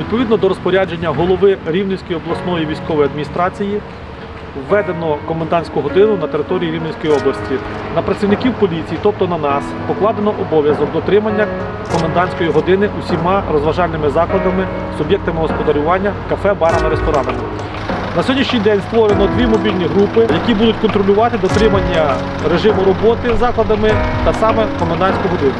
Відповідно до розпорядження голови Рівненської обласної військової адміністрації введено комендантську годину на території Рівненської області. На працівників поліції, тобто на нас, покладено обов'язок дотримання комендантської години усіма розважальними закладами, суб'єктами господарювання, кафе, барами, ресторанами. На сьогоднішній день створено дві мобільні групи, які будуть контролювати дотримання режиму роботи закладами та саме комендантську годину.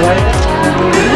right?